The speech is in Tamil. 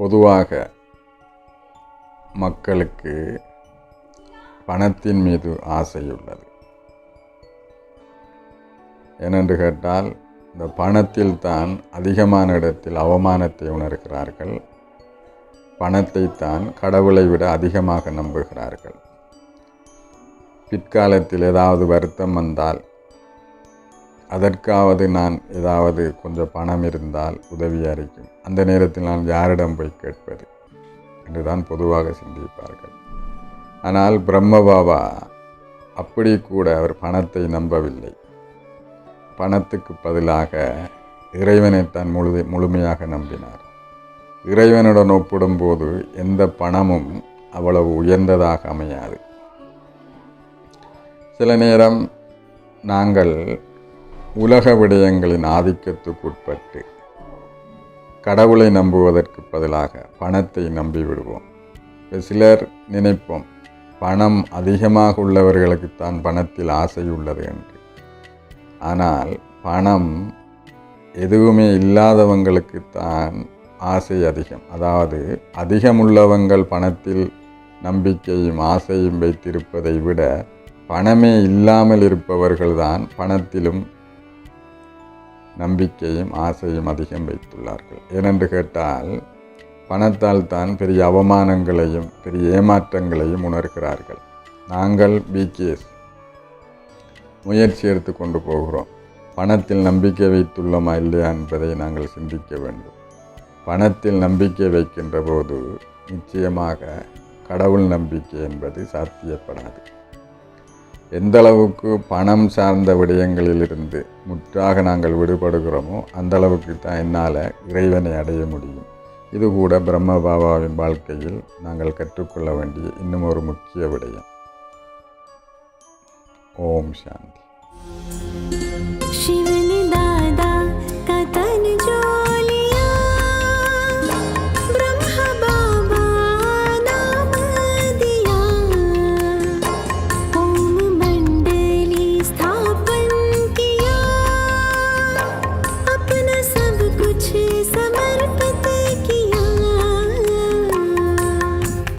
பொதுவாக மக்களுக்கு பணத்தின் மீது ஆசை உள்ளது. ஏனென்று கேட்டால் இந்த பணத்தில் தான் அதிகமான இடத்தில் அவமானத்தை உணர்கிறார்கள். பணத்தை தான் கடவுளை விட அதிகமாக நம்புகிறார்கள். பிற்காலத்தில் ஏதாவது வருத்தம் வந்தால் அதற்காவது நான் ஏதாவது கொஞ்சம் பணம் இருந்தால் உதவி அளிக்கும். அந்த நேரத்தில் நான் யாரிடம் போய் கேட்பது? என்றுதான் பொதுவாக சிந்திப்பார்கள். ஆனால் பிரம்ம பாபா அப்படி கூட அவர் பணத்தை நம்பவில்லை. பணத்துக்கு பதிலாக இறைவனைத்தான் முழு முழுமையாக நம்பினார். இறைவனுடன் ஒப்பிடும்போது எந்த பணமும் அவ்வளவு உயர்ந்ததாக அமையாது. சில நேரம் நாங்கள் உலக விடயங்களின் ஆதிக்கத்துக்குட்பட்டு கடவுளை நம்புவதற்கு பதிலாக பணத்தை நம்பிவிடுவோம். சிலர் நினைப்போம் பணம் அதிகமாக உள்ளவர்களுக்குத்தான் பணத்தில் ஆசை உள்ளது என்று. ஆனால் பணம் எதுவுமே இல்லாதவங்களுக்குத்தான் ஆசை அதிகம். அதாவது அதிகமுள்ளவங்கள் பணத்தில் நம்பிக்கையும் ஆசையும் வைத்திருப்பதை விட பணமே இல்லாமல் இருப்பவர்கள்தான் பணத்திலும் நம்பிக்கையும் ஆசையும் அதிகம் வைத்துள்ளார்கள். ஏனென்று கேட்டால் பணத்தால் தான் பெரிய அவமானங்களையும் பெரிய ஏமாற்றங்களையும் உணர்கிறார்கள். நாங்கள் பிகேஎஸ் முயற்சி எடுத்து கொண்டு போகிறோம். பணத்தில் நம்பிக்கை வைத்துள்ளோமா இல்லையா என்பதை நாங்கள் சிந்திக்க வேண்டும். பணத்தில் நம்பிக்கை வைக்கின்ற போது நிச்சயமாக கடவுள் நம்பிக்கை என்பது சாத்தியப்படாது. எந்த அளவுக்கு பணம் சார்ந்த விடயங்களிலிருந்து முற்றாக நாங்கள் விடுபடுகிறோமோ அந்த அளவுக்கு தான் என்னால் இறைவனை அடைய முடியும். இது கூட பிரம்ம பாபாவின் வாழ்க்கையில் நாங்கள் கற்றுக்கொள்ள வேண்டிய இன்னும் ஒரு முக்கிய விடயம். ஓம் சாந்தி.